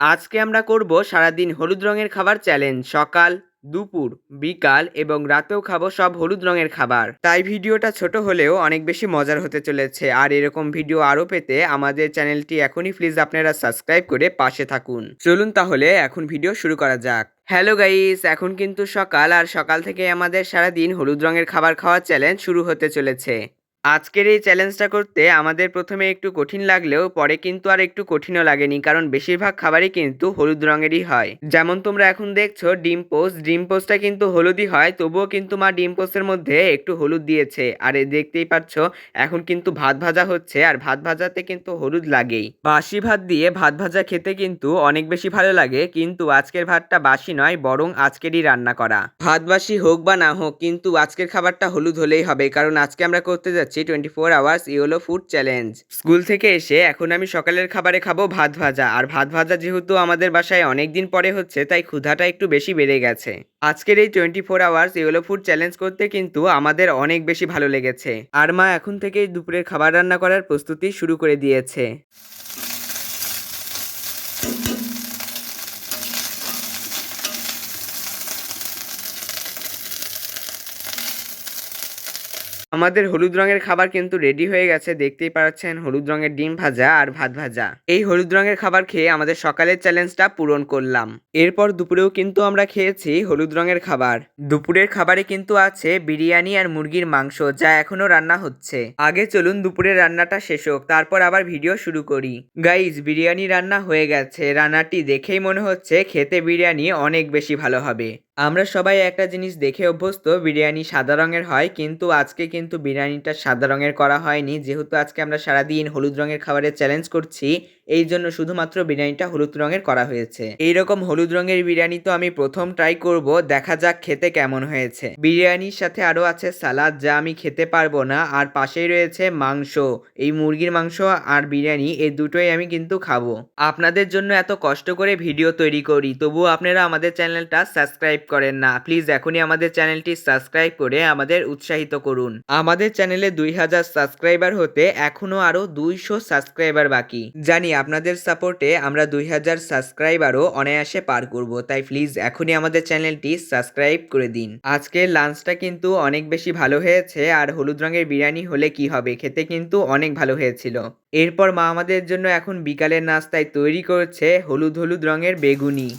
আজকে আমরা করব সারাদিন হলুদ রঙের খাবার চ্যালেঞ্জ সকাল, দুপুর, বিকাল এবং রাতেও খাব সব হলুদ রঙের খাবার। তাই ভিডিওটা ছোট হলেও অনেক বেশি মজার হতে চলেছে। আর এরকম ভিডিও আরও পেতে আমাদের চ্যানেলটি এখনই প্লিজ আপনারা সাবস্ক্রাইব করে পাশে থাকুন। চলুন তাহলে এখন ভিডিও শুরু করা যাক। হ্যালো গাইস এখন কিন্তু সকাল আর সকাল থেকে আমাদের সারাদিন হলুদ রঙের খাবার খাওয়ার চ্যালেঞ্জ শুরু হতে চলেছে। আজকের এই চ্যালেঞ্জটা করতে আমাদের প্রথমে একটু কঠিন লাগলেও পরে কিন্তু আর একটু কঠিনও লাগেনি, কারণ বেশিরভাগ খাবারই কিন্তু হলুদ রঙেরই হয়। যেমন তোমরা এখন দেখছ, ডিম পোস্ট, ডিম পোস্টটা কিন্তু হলুদই হয়, তবুও কিন্তু মা ডিম পোস্টের মধ্যে একটু হলুদ দিয়েছে। আর দেখতেই পাচ্ছ এখন কিন্তু ভাত ভাজা হচ্ছে, আর ভাত ভাজাতে কিন্তু হলুদ লাগেই। বাসি ভাত দিয়ে ভাত ভাজা খেতে কিন্তু অনেক বেশি ভালো লাগে, কিন্তু আজকের ভাতটা বাসি নয়, বরং আজকেরই রান্না করা। ভাত বাসি হোক বা না হোক, কিন্তু আজকের খাবারটা হলুদ হলেই হবে, কারণ আজকে আমরা করতে যাচ্ছি twenty four hours yellow food challenge school থেকে এসে এখন আমি সকালের খাবারে খাব ভাত ভাজা। আর ভাত ভাজা যেহেতু আমাদের বাসায় অনেক দিন পরে হচ্ছে, তাই ক্ষুধাটা একটু বেশি বেড়ে গেছে। আজকের এই twenty four hours yellow food challenge করতে কিন্তু আমাদের অনেক বেশি ভালো লেগেছে। আর মা এখন থেকেই দুপুরের খাবার রান্না করার প্রস্তুতি শুরু করে দিয়েছে। আমাদের হলুদ রঙের খাবার কিন্তু রেডি হয়ে গেছে। দেখতেই পাচ্ছেন, হলুদ রঙের ডিম ভাজা আর ভাত ভাজা। এই হলুদ রঙের খাবার খেয়ে আমাদের সকালের চ্যালেঞ্জটা পূরণ করলাম। এরপর দুপুরেও কিন্তু আমরা খেয়েছি হলুদ রঙের খাবার। দুপুরের খাবারে কিন্তু আছে বিরিয়ানি আর মুরগির মাংস, যা এখনও রান্না হচ্ছে। আগে চলুন দুপুরের রান্নাটা শেষ হোক, তারপর আবার ভিডিও শুরু করি। গাইজ বিরিয়ানি রান্না হয়ে গেছে। রান্নাটি দেখেই মনে হচ্ছে খেতে বিরিয়ানি অনেক বেশি ভালো হবে। আমরা সবাই একটা জিনিস দেখে অভ্যস্ত, বিরিয়ানি সাদা রঙের হয়, কিন্তু আজকে কিন্তু বিরিয়ানিটা সাদা রঙের করা হয়নি। যেহেতু আজকে আমরা সারাদিন হলুদ রঙের খাবারের চ্যালেঞ্জ করছি এই জন্য শুধুমাত্র বিরিয়ানিটা হলুদ রঙের করা হয়েছে। এই রকম হলুদ রঙের বিরিয়ানি তো আমি প্রথম ট্রাই করব, দেখা যাক খেতে কেমন হয়েছে। বিরিয়ানির সাথে আরও আছে সালাদ যা আমি খেতে পারব না, আর পাশেই রয়েছে মাংস। এই মুরগির মাংস আর বিরিয়ানি এই দুটোই আমি কিন্তু খাব। আপনাদের জন্য এত কষ্ট করে ভিডিও তৈরি করি, তবুও আপনারা আমাদের চ্যানেলটা সাবস্ক্রাইব করেন না। প্লিজ এখনই আমাদের চ্যানেলটি সাবস্ক্রাইব করে আমাদের উৎসাহিত করুন। আমাদের চ্যানেলে দুই হাজার সাবস্ক্রাইবার হতে এখনও আরও দুইশো সাবস্ক্রাইবার বাকি। জানি আপনাদের সাপোর্টে আমরা দুই হাজার সাবস্ক্রাইবারও অনায়াসে পার করব। তাই প্লিজ এখনই আমাদের চ্যানেলটি সাবস্ক্রাইব করে দিন। আজকের লাঞ্চটা কিন্তু অনেক বেশি ভালো হয়েছে আর হলুদ রঙের বিরিয়ানি হলে কি হবে? খেতে কিন্তু অনেক ভালো হয়েছিল। এরপর মা আমাদের জন্য এখন বিকালের নাস্তায় তৈরি করছে হলুদ হলুদ রঙের বেগুনি।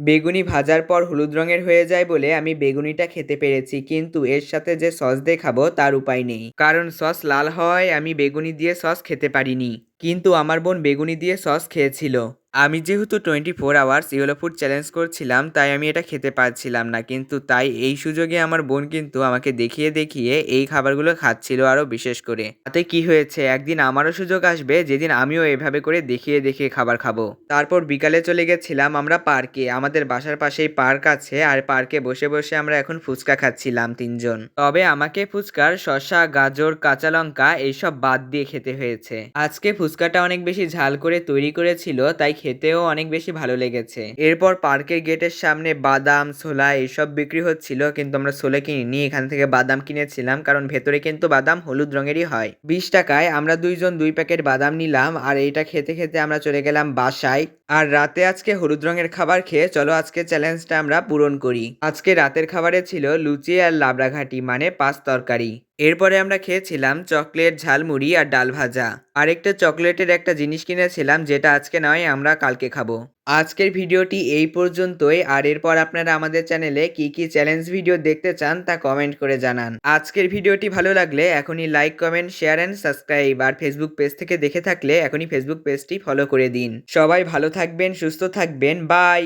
বেগুনি ভাজার পর হলুদ রঙের হয়ে যায় বলে আমি বেগুনিটা খেতে পেরেছি, কিন্তু এর সাথে যে সস দিয়ে খাব তার উপায় নেই। কারণ সস লাল হওয়ায় আমি বেগুনি দিয়ে সস খেতে পারিনি। কিন্তু আমার বোন বেগুনি দিয়ে সস খেয়েছিল। আমি যেহেতু twenty four hours yellow food challenge করছিলাম, তাই আমি এটা খেতে পারছিলাম না। কিন্তু তাই এই সুযোগে আমার বোন কিন্তু আমাকে দেখিয়ে দেখিয়ে এই খাবারগুলো খাচ্ছিল আরও বিশেষ করে। তাতে কি হয়েছে? একদিন আমারও সুযোগ আসবে, যেদিন আমিও এভাবে করে দেখিয়ে দেখিয়ে খাবার খাব। তারপর বিকালে চলে গেছিলাম আমরা পার্কে। আমাদের বাসার পাশেই পার্ক আছে আর পার্কে বসে বসে আমরা এখন ফুচকা খাচ্ছিলাম তিনজন। তবে আমাকে ফুচকার শসা, গাজর, কাঁচা লঙ্কা এইসব বাদ দিয়ে খেতে হয়েছে। আজকে ফুচকাটা অনেক বেশি ঝাল করে তৈরি করেছিল, তাই খেতেও অনেক বেশি ভালো লেগেছে। এরপর পার্কের গেটের সামনে বাদাম, ছোলা এইসব বিক্রি হচ্ছিল, কিন্তু আমরা ছোলা কিনিনি, এখান থেকে বাদাম কিনেছিলাম, কারণ ভেতরে কিন্তু বাদাম হলুদ রঙেরই হয়। বিশ টাকায় আমরা দুইজন দুই প্যাকেট বাদাম নিলাম, আর এইটা খেতে খেতে আমরা চলে গেলাম বাসায়। আর রাতে আজকে হলুদ রঙের খাবার খেয়ে চলো আজকে চ্যালেঞ্জটা আমরা পূরণ করি। আজকে রাতের খাবারে ছিল লুচি আর লাবড়াঘাটি মানে পাঁচ তরকারি। এরপরে আমরা খেয়েছিলাম চকলেট ঝালমুড়ি আর ডাল ভাজা। আরেকটা চকলেটের একটা জিনিস কিনেছিলাম, যেটা আজকে নয়, আমরা কালকে খাব। আজকের ভিডিওটি এই পর্যন্তই, আর এরপর আপনারা আমাদের চ্যানেলে কি কি চ্যালেঞ্জ ভিডিও দেখতে চান তা কমেন্ট করে জানান। আজকের ভিডিওটি ভালো লাগলে এখনই like, comment, share and subscribe, R Facebook page থেকে দেখে থাকলে এখনই ফেসবুক পেজটি ফলো করে দিন। সবাই ভালো থাকবেন, সুস্থ থাকবেন, বাই!